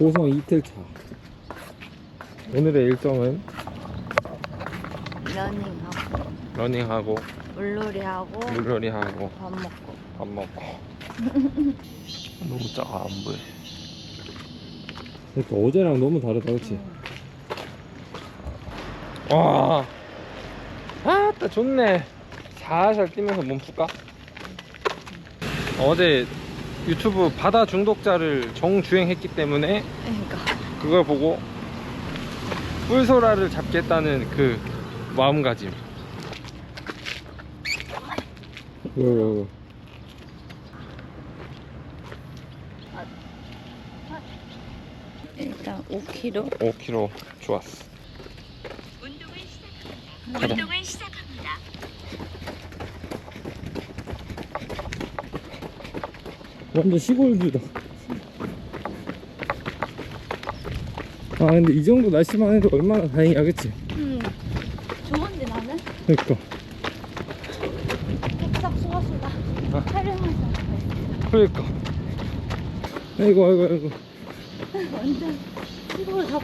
고성 이틀차. 오늘의 일정은 러닝하고 러닝하고 물놀이하고 물놀이하고 밥 먹고 밥 먹고. 너무 작아 안 보여. 그러니까 어제랑 너무 다르다, 그렇지? 와, 아따 좋네. 살살 뛰면서 몸 풀까? 어제 유튜브 바다 중독자를 정주행했기 때문에 그러니까 그걸 보고 뿔소라를 잡겠다는 그 마음가짐. 왜. 일단 5kg 5kg 좋았어. 운동을 시작합니다. 가자. 운동을 시작합니다. 완전 시골뷰다. 아 근데 이 정도 날씨만 해도 얼마나 다행이야겠지. 음 좋은데 나는 그러니까. 탁탁 쏘아쏘다 촬영하자 그러니까. 아이고 아이고 아이고. 완전 시골 다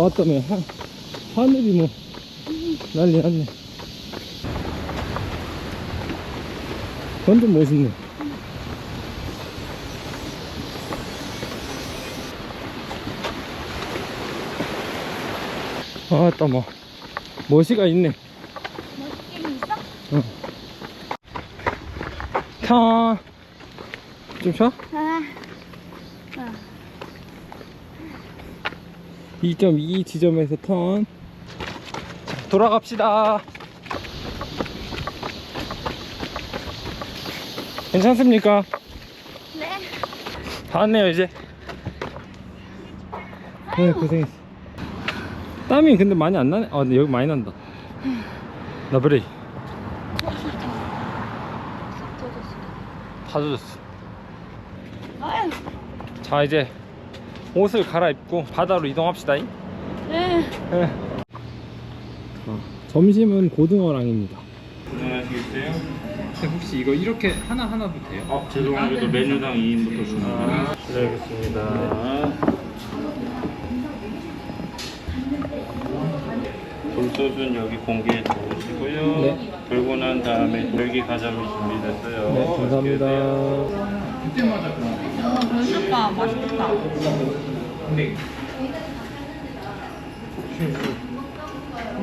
왔다며 하, 하늘이 뭐 난리 났네. 완전 멋있네. 아따 뭐 멋이가 있네. 멋있긴 있어? 타. 좀 쉬어? 아, 아 2.2 지점에서 턴. 돌아갑시다. 괜찮습니까? 네 다 왔네요, 이제. 네, 고생했어. 땀이 근데 많이 안 나네? 아, 근데 여기 많이 난다. 나 브레이. 젖었어 다 젖었어. 자, 이제 옷을 갈아입고 바다로 이동합시다. 잉? 네 네. 점심은 고등어랑입니다. 고생하시겠어요? 혹시 이거 이렇게 하나하나도 돼요? 어, 죄송한데도 메뉴당 2인부터 주문을 실례하겠습니다. 돌솥은 여기 공기에 넣으시고요. 네. 돌고 난 다음에 돌기 가자미 준비됐어요. 네, 감사합니다. 어, 벌써가 맛있겠다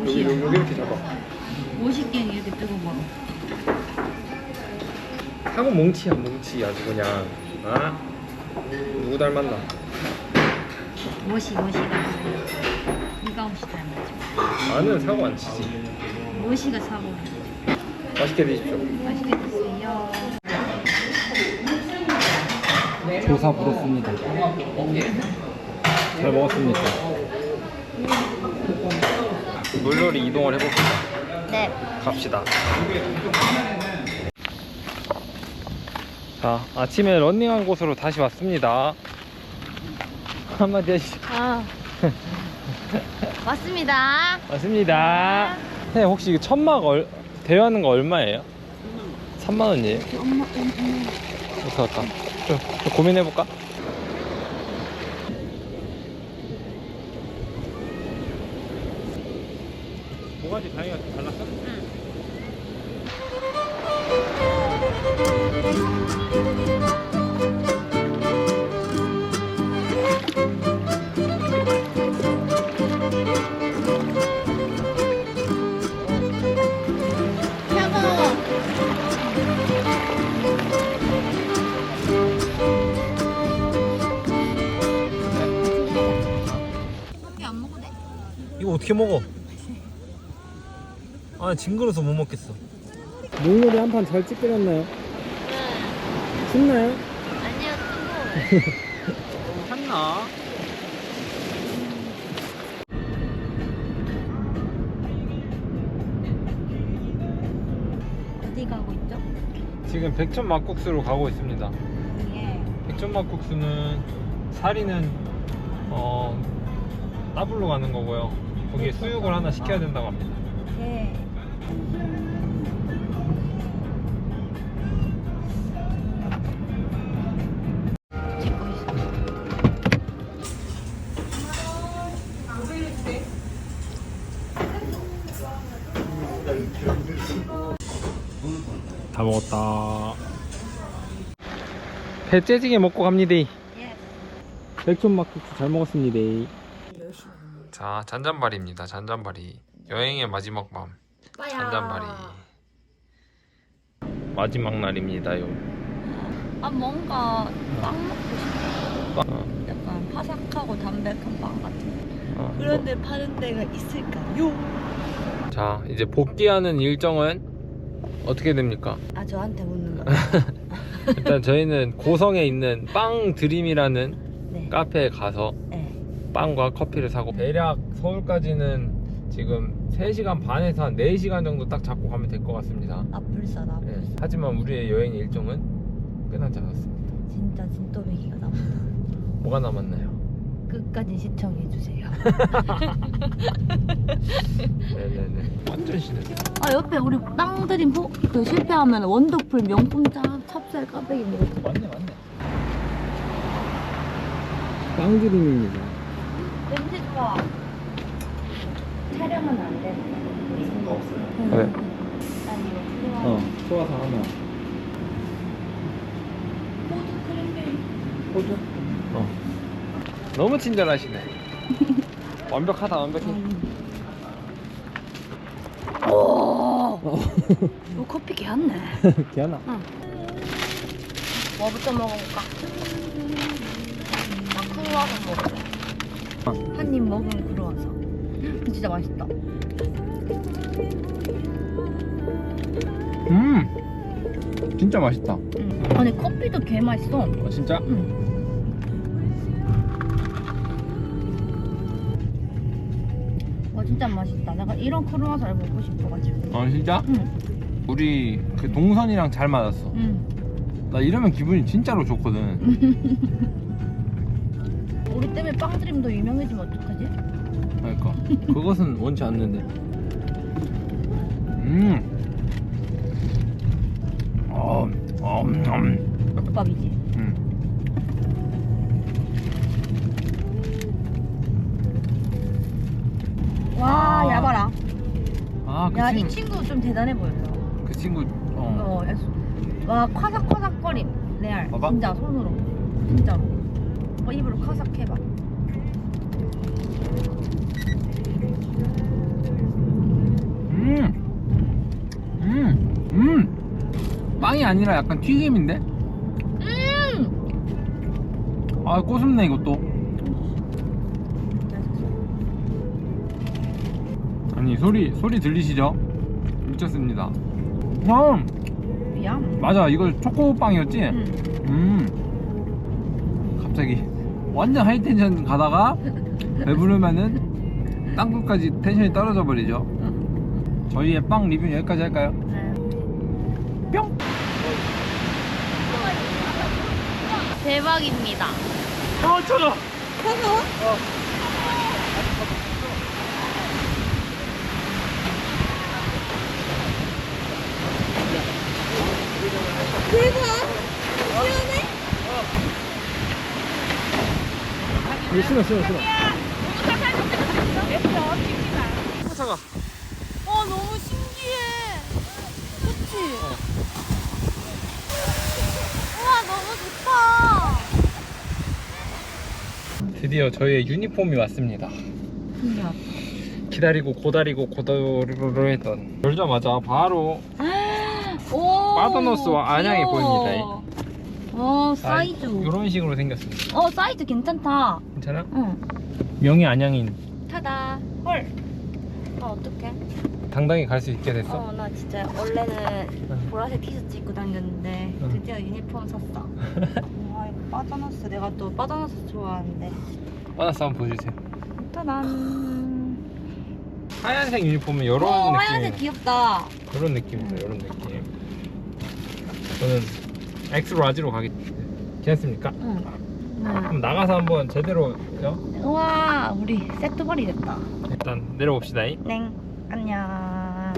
여기, 여기, 여기 이렇게 잡아. 50개 이렇게 뜨고 먹어 하고 뭉치야, 뭉치. 아주 그냥. 아? 누구 닮았나? 무엇이 옷이 닮았지 나는 사고 안 치지. 무엇이가 사고 맛있게 드십시오. 맛있게 드세요 조사 부렸습니다. 잘 먹었습니까? 물놀이 이동을 해봅시다. 네 갑시다. 자, 아침에 런닝한 곳으로 다시 왔습니다. 한마디 하시죠. 아 맞습니다 왔습니다. 네, 혹시 이거 천막 얼, 대여하는 거 얼마예요? 3만 원이에요? 엄마 엄마 좋다. 좀, 좀 고민해볼까? 어떻게 먹어? 아 징그러서 못 먹겠어 물놀이 한 판 잘 찍혀졌나요? 네 신나요? 아니요 뜨거워요 탔나? 어디 가고 있죠? 지금 백천 막국수로 가고 있습니다 예 백천 막국수는 사리는 어 따블로 가는 거고요 거기에 수육을 하나 시켜야 된다고 합니다. 네. 다 먹었다. 배째지게 먹고 갑니다. 예. 백촌 막국수 잘 먹었습니다. 자, 잔잔바리입니다. 잔잔바리. 여행의 마지막 밤. 잔잔바리. 마지막 날입니다요. 아 뭔가 빵 먹고 싶다. 어, 약간 바삭하고 담백한 빵 같은. 어, 그런 데 파는 데가 있을까요? 자, 이제 복귀하는 일정은 어떻게 됩니까? 아 저한테 묻는 거. 일단 저희는 고성에 있는 빵 드림이라는 네. 카페에 가서 네. 빵과 커피를 사고 대략 서울까지는 지금 3시간 반에서 한 4시간 정도 딱 잡고 가면 될 것 같습니다. 아플싸다. 네. 아플싸. 하지만 우리의 여행 일정은 끝나지 않았습니다. 진짜 진또배기가 남다. 뭐가 남았나요? 끝까지 시청해 주세요. 네네네. 완전 신네 아 옆에 우리 빵드림 호, 그 실패하면 원더풀 명품 찹 찹쌀 까베기 먹어. 맞네 맞네. 빵 드림입니다. 냄새 좋아. 촬영은 안 돼. 응. 네. 난 이거 좋아. 어, 소화사 하나. 호두 크림베리. 호주? 어. 너무 친절하시네. 완벽하다 완벽해. 오. 이거 커피 개안네. 기아나. 뭐부터 먹어볼까? 나 크루아상 먹을래. 한 입 먹은 크루아상. 진짜 맛있다. 음, 진짜 맛있다. 응. 아니 커피도 개 맛있어. 어, 진짜? 응. 와 진짜 맛있다. 내가 이런 크루아상을 먹고 싶어가지고. 어, 진짜? 응. 우리 그 동선이랑 잘 맞았어. 응. 나 이러면 기분이 진짜로 좋거든. 우리 때문에 빵드림도 유명해지면 어떡하지? 그러니까 그것은 원치 않는데. 음. 어, 어, 음, 국밥이지. 음. 와, 아. 야 봐라. 아, 그 야, 친구, 이 친구 좀 대단해 보였어. 그 친구, 어. 어, 야, 와, 화삭화삭거림. 레알. 봐봐. 진짜 손으로. 진짜로. 어, 입으로 화삭 해봐. 음, 음, 음. 빵이 아니라 약간 튀김인데? 음! 아, 꼬숩네 이것도. 아니 소리 소리 들리시죠? 미쳤습니다. 형 미안. 맞아 이거 초코빵이었지? 응. 음 갑자기 완전 하이텐션 가다가 배부르면은 땅끝까지 텐션이 떨어져 버리죠. 저희의 빵 리뷰 여기까지 할까요? 네. 뿅. 대박입니다. 어 차가. 이거 신어 신어 신어. 차가. 어, 너무 신기해. 그치? 우와, 너무 좋다. 드디어 저희의 유니폼이 왔습니다. 신기하다. 기다리고 고다리고 고다리고 했던 열자마자 바로 오. 빠더너스와 안양이 귀여워. 보입니다. 어, 사이즈. 이런 식으로 생겼습니다. 어, 사이즈 괜찮다. 괜찮아? 응. 명예 안양인 타다. 헐. 아, 어떡해? 당당히 갈 수 있게 됐어. 어, 나 진짜 원래는 응. 보라색 티셔츠 입고 다녔는데 응. 드디어 유니폼 샀어. 와, 이거 빠져났어. 내가 또 빠져나서 좋아하는데. 하나씩 한번 보여주세요. 따단. 하얀색 유니폼은 이런 어, 느낌. 하얀색 귀엽다. 이런 느낌이죠. 이런 느낌. 저는 엑스 라지로 가기 괜찮습니까? 응. 그럼 나가서 한번 제대로 요 우와, 우리 세트 벌이 됐다. 일단 내려봅시다. 잉. 넹. 안녕.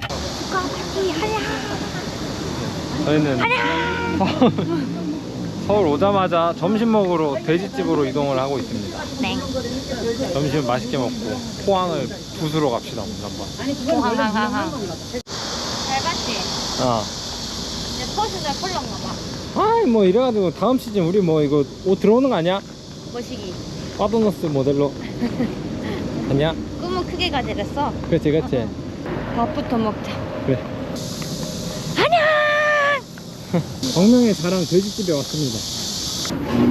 축하 파티 하야. 저희는 서울 오자마자 점심 먹으러 돼지집으로 이동을 하고 있습니다. 넹. 점심 맛있게 먹고 포항을 부수러 갑시다 오늘 한번. 호항항항항. 잘 봤지? 어. 내 퍼스널 컬러인가 봐. 아이 뭐 이래가지고 다음 시즌 우리 뭐 이거 옷 들어오는 거 아니야? 머시기. 빠도너스 모델로 아니야? 꿈은 크게 가지랬어. 그렇지 그렇지 밥부터 먹자. 그래 안녕 광명의 자랑 돼지집에 왔습니다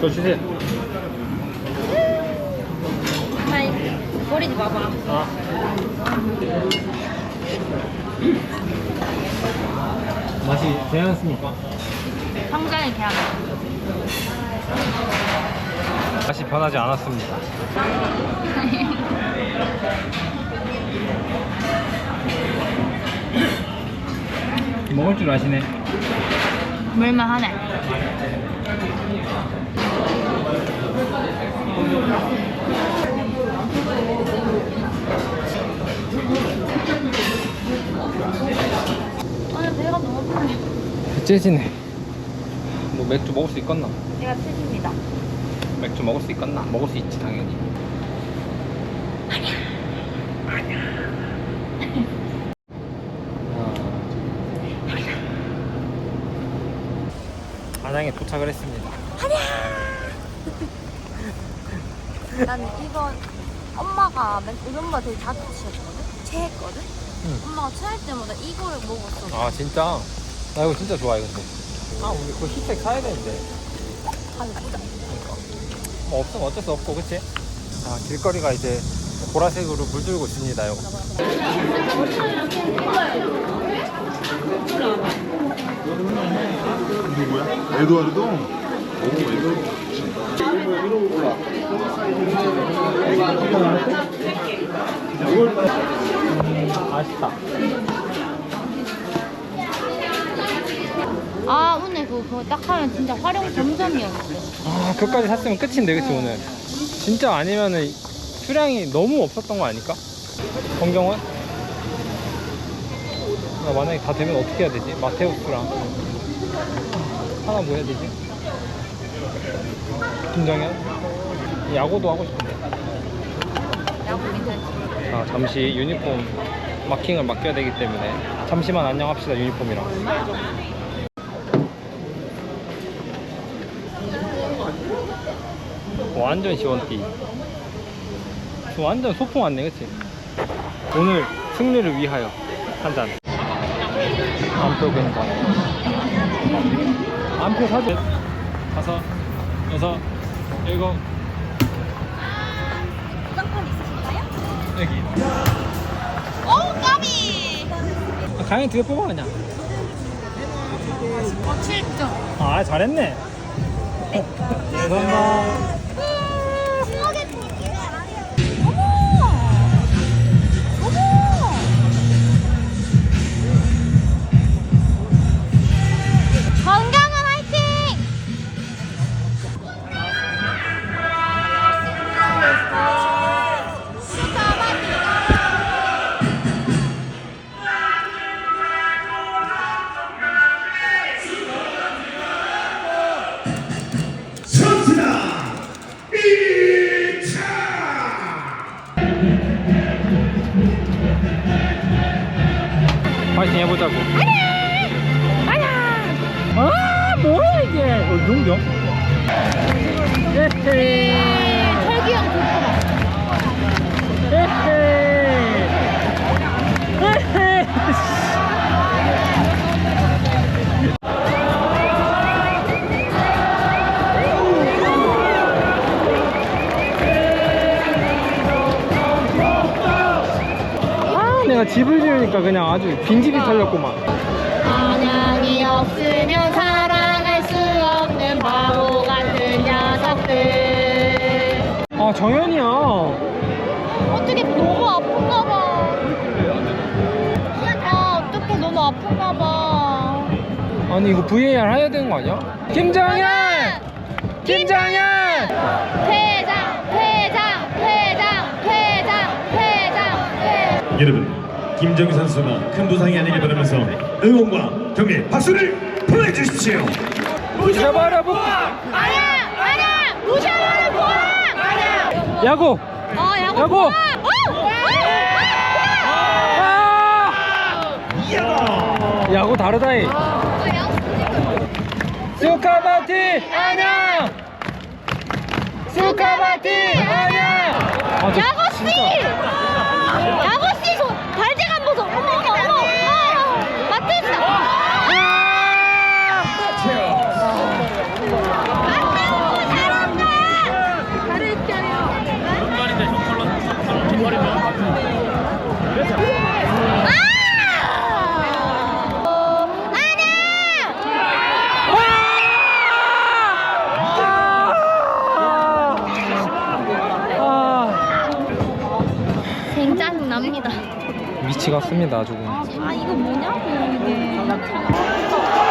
저 주세요 아이, 버리지 마봐. 아. 맛이 괜찮습니까? 상장이 그냥. 맛이 변하지 않았습니다. 먹을 줄 아시네. 물만 하네. 오늘 배가 너무 째지네. 뭐 맥주 먹을 수 있겠나? 제가 틀립니다. 맥주 먹을 수 있겠나? 먹을 수 있지 당연히. 아니야. 안양에 도착을 했습니다. 나는 이건 엄마가 맨 우리 엄마 되게 자주 취했거든? 체했거든? 응. 엄마가 체할 때마다 이거를 먹었어. 아 진짜? 나 이거 진짜 좋아해 근데. 아 우리 그 흰색 사야 되는데. 아니, 보자. 그러니까. 뭐 없으면 어쩔 수 없고 그치? 자 길거리가 이제 보라색으로 물들고 있습니다요. 누구야? 에드와르도? 오, 에드와르도. 아쉽다. 아, 오늘 그거, 그거 딱 하면 진짜 활용 점점이었어. 아 그것까지 샀으면 끝인데 그치 오늘? 진짜 아니면은 수량이 너무 없었던 거 아닐까? 정경원? 나 만약에 다 되면 어떻게 해야 되지? 마테우스랑 하나 뭐 해야 되지? 김정현? 야구도 하고 싶은데 야구 괜찮지? 자 잠시 유니폼 마킹을 맡겨야 되기 때문에 잠시만 안녕합시다 유니폼이랑 완전 시원띠 저 완전 소풍 왔네 그치? 오늘 승리를 위하여. 한잔. 안표 근장 안표 사진. 다섯 여섯 일곱. 부장판 있으신가요? 여기. 오, 까비! 아, 가영이 두개 뽑아 그냥. 어, 7점. 아 잘했네 감사합니다 집을 지으니까 그냥 아주 빈집이 털렸구만 안양이 없으면 살아갈 수 없는 바보 같은 녀석들. 아 정현이야 어떻게 너무 아픈가 봐. 아, 어떻게 너무 아픈가 봐. 아니 이거 VAR 해야 되는 거 아니야? 김정현! 김정현! 퇴장, 퇴장, 퇴장, 퇴장, 퇴장, 퇴장. 여러분 김정희 선수가 큰 부상이 아니길 바라면서 응원과 격려 박수를 보내주십시오. 잡아라 복 안녕, 안녕, 루시아는 포함! 야구! 어, 야구 야구! 포함! 어! 아! 야구 다르다이. 수카바티 안녕. 수카바티 안녕. 아, 저 야구씨! 야구씨 손 발재간 보소! 어머 어머 어머! 아, 맞댔어! 맞댔어! 잘한다! 잘했어요! 아! 안녕! 아, 굉장히 납니다. 미치겠습니다 조금. 아 이거 뭐냐고 이게.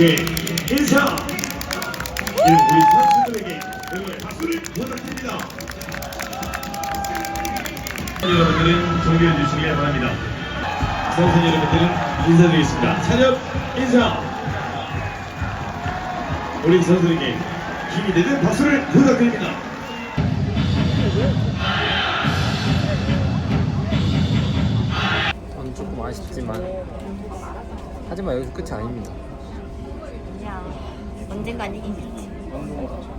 팬 여러분께 인사! 이는 우리 선수들에게 여러분의 박수를 부탁드립니다. 여러분들은 존경해 주시길 바랍니다. 선수 여러분들은 인사드리겠습니다. 찬엽 인사! 우리 선수에게 힘이 되는 박수를 부탁드립니다. 저는 조금 아쉽지만 하지만 여기서 끝이 아닙니다. 언젠간 이기겠지.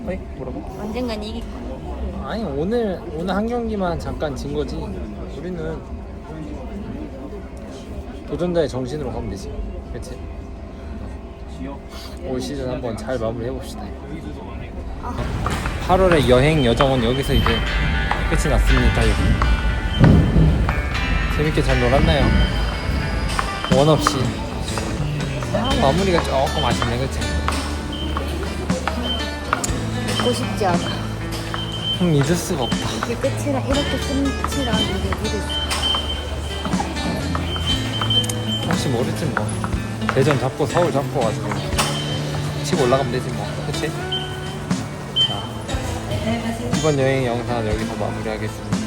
어이 뭐라고? 언젠간 이길 거야. 아니 오늘 오늘 한 경기만 잠깐 진 거지. 우리는 도전자의 정신으로 가면 되지. 그렇지? 올 시즌 한번 잘 마무리해 봅시다. 8월의 여행 여정은 여기서 이제 끝이 났습니다. 여기. 재밌게 잘 놀았나요? 원 없이. 아, 마무리가 조금 아쉽네, 그치? 듣고 싶지 않아. 형 잊을 수가 없다. 이게 끝이라 이렇게 끝이라 이게 수. 혹시 모르지 뭐 대전 잡고 서울 잡고 가지고 치고 올라가면 되지 뭐 그치? 자 이번 여행 영상은 여기서 마무리하겠습니다